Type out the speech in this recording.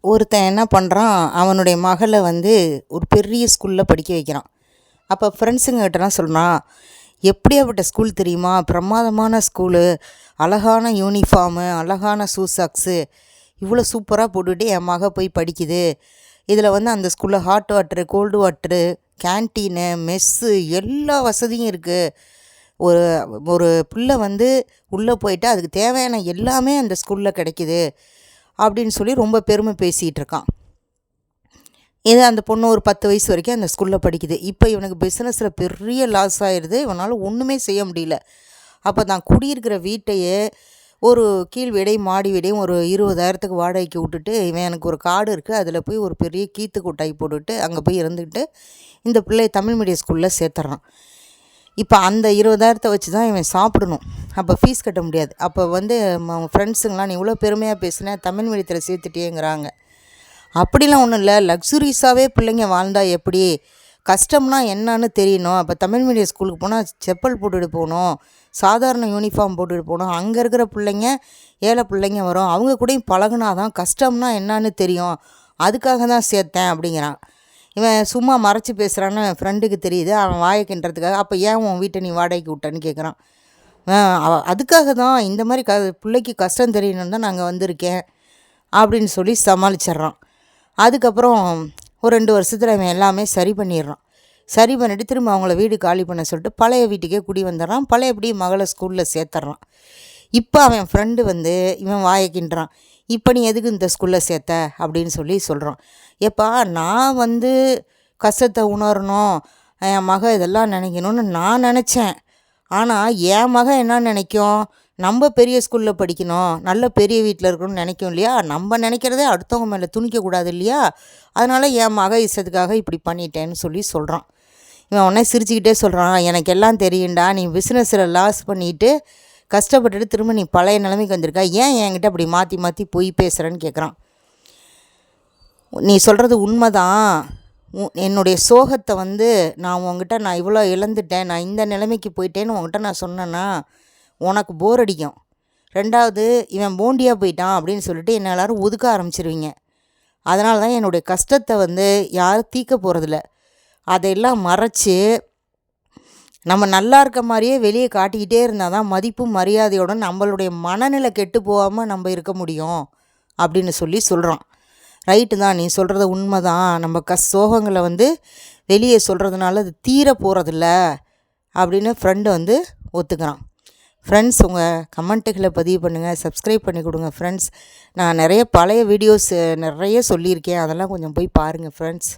ஒருத்தன் என்ன பண்ணுறான் அவனுடைய மகளை வந்து ஒரு பெரிய ஸ்கூலில் படிக்க வைக்கிறான். அப்போ ஃப்ரெண்ட்ஸுங்கிட்டலாம் சொல்கிறான் எப்படியாப்பட்ட ஸ்கூல் தெரியுமா? பிரமாதமான ஸ்கூலு அழகான யூனிஃபார்மு அழகான ஷூ சாக்ஸு இவ்வளோ சூப்பராக போட்டுட்டு என் மக போய் படிக்குது. இதில் வந்து அந்த ஸ்கூலில் hot water cold water canteen mess எல்லா வசதியும் இருக்குது ஒரு ஒரு பிள்ளை வந்து உள்ளே போயிட்டு அதுக்கு தேவையான எல்லாமே அந்த ஸ்கூலில் கிடைக்கிது. அப்படின்னு சொல்லி ரொம்ப பெருமை பேசிகிட்டு இருக்கான். இது அந்த பொண்ணு ஒரு பத்து வயசு வரைக்கும் அந்த ஸ்கூலில் படிக்குது. இப்போ இவனுக்கு பிஸ்னஸில் பெரிய லாஸ் ஆயிடுது இவனால் ஒன்றுமே செய்ய முடியல. அப்போ தான் குடியிருக்கிற வீட்டையே ஒரு கீழ் வீடையும் மாடி வீடையும் ஒரு இருபதாயிரத்துக்கு வாடகைக்கு விட்டுட்டு இவன் எனக்கு ஒரு காடு இருக்குது அதில் போய் ஒரு பெரிய கீத்து கொட்டாய் போட்டுட்டு அங்கே போய் இருந்துக்கிட்டு இந்த பிள்ளைய தமிழ் மீடியம் ஸ்கூலில் சேர்த்துறான். இப்போ அந்த இருபதாயிரத்தை வச்சு தான் இவன் சாப்பிடணும். அப்போ ஃபீஸ் கட்ட முடியாது. அப்போ வந்து ஃப்ரெண்ட்ஸுங்களாம் நீ இவ்வளோ பெருமையாக பேசினேன் தமிழ் மீடியத்தில் சேர்த்துட்டேங்கிறாங்க அப்படிலாம் ஒன்றும் இல்லை. லக்ஸுரிஸாகவே பிள்ளைங்க வாழ்ந்தால் எப்படி? கஷ்டம்னா என்னன்னு தெரியணும். அப்போ தமிழ் மீடியம் ஸ்கூலுக்கு போனால் செப்பல் போட்டுட்டு போகணும். சாதாரண யூனிஃபார்ம் போட்டுட்டு போகணும். அங்கே இருக்கிற பிள்ளைங்க ஏழை பிள்ளைங்க வரும். அவங்க கூடயும் பழகுனா தான் கஷ்டம்னா என்னன்னு தெரியும். அதுக்காக தான் சேர்த்தேன் அப்படிங்கிறான். இவன் சும்மா மறைச்சி பேசுகிறான்னு என் ஃப்ரெண்டுக்கு தெரியுது. அவன் வாயை கிண்டுறதுக்காக அப்போ ஏன் உன் வீட்டை நீ வாடகைக்கு விட்டேன்னு கேட்குறான் அதுக்காக தான் இந்த மாதிரி க பிள்ளைக்கு கஷ்டம் தெரியணும்னு தான் நாங்கள் வந்திருக்கேன் அப்படின்னு சொல்லி சமாளிச்சிட்றான். அதுக்கப்புறம் ஒரு ரெண்டு வருஷத்தில் அவன் எல்லாமே சரி பண்ணிடுறான். சரி பண்ணிவிட்டு திரும்ப அவங்கள வீடு காலி பண்ண சொல்லிட்டு பழைய வீட்டுக்கே குடி வந்துடுறான். பழையபடி மகளை ஸ்கூலில் சேர்த்துட்றான். இப்போ அவன் ஃப்ரெண்டு வந்து இவன் வாயை இப்போ நீ எதுக்கு இந்த ஸ்கூலில் சேர்த்த அப்படின்னு சொல்லி சொல்கிறான் எப்பா நான் வந்து கஷ்டத்தை உணரணும் என் மக இதெல்லாம் நினைக்கணும்னு நான் நினச்சேன். ஆனால் என் மகன் என்ன நினைக்கும்? நம்ம பெரிய ஸ்கூலில் படிக்கணும். நல்ல பெரிய வீட்டில் இருக்கணும்னு நினைக்கும் இல்லையா? நம்ம நினைக்கிறதே அடுத்தவங்க மேலே துணிக்கக்கூடாது இல்லையா? அதனால் என் மக இஷ்டத்துக்காக இப்படி பண்ணிட்டேன்னு சொல்லி சொல்கிறான் இவன் உடனே சிரிச்சுக்கிட்டே சொல்கிறான் எனக்கு எல்லாம் தெரியும்டா நீ பிஸ்னஸில் லாஸ் பண்ணிவிட்டு கஷ்டப்பட்டுட்டு திரும்ப நீ பழைய நிலைமைக்கு வந்திருக்கா. ஏன் என்கிட்ட அப்படி மாற்றி மாற்றி போய் பேசுகிறேன்னு கேட்குறான் நீ சொல்கிறது உண்மைதான். என்னுடைய சோகத்தை வந்து நான் உங்ககிட்ட நான் இவ்வளோ இழந்துட்டேன் நான் இந்த நிலைமைக்கு போயிட்டேன்னு உங்ககிட்ட நான் சொன்னேன்னா உனக்கு போர் அடிக்கும். ரெண்டாவது இவன் போண்டியாக போயிட்டான் அப்படின்னு சொல்லிட்டு என்ன எல்லோரும் ஒதுக்க ஆரம்பிச்சிருவீங்க. அதனால தான் என்னுடைய கஷ்டத்தை வந்து யாரும் தீக்க போகிறதில்ல அதையெல்லாம் மறைச்சி நம்ம நல்லா இருக்க மாதிரியே வெளியே காட்டிக்கிட்டே இருந்தால் தான் மதிப்பு மரியாதையோடு நம்மளுடைய மனநிலை கெட்டு போகாமல் நம்ம இருக்க முடியும் அப்படின்னு சொல்லி சொல்கிறான் ரைட்டு தான் நீ சொல்கிறது உண்மை தான். நம்ம கஸ் சோகங்களை வந்து வெளியே சொல்கிறதுனால அது தீர போகிறதில்ல அப்படின்னு ஃப்ரெண்டு வந்து ஒத்துக்கிறான். ஃப்ரெண்ட்ஸ் உங்கள் கமெண்ட்டுகளை பதிவு பண்ணுங்கள் சப்ஸ்கிரைப் பண்ணி கொடுங்க ஃப்ரெண்ட்ஸ் நான் நிறைய பழைய வீடியோஸ் நிறைய சொல்லியிருக்கேன். அதெல்லாம் கொஞ்சம் போய் பாருங்கள் ஃப்ரெண்ட்ஸ்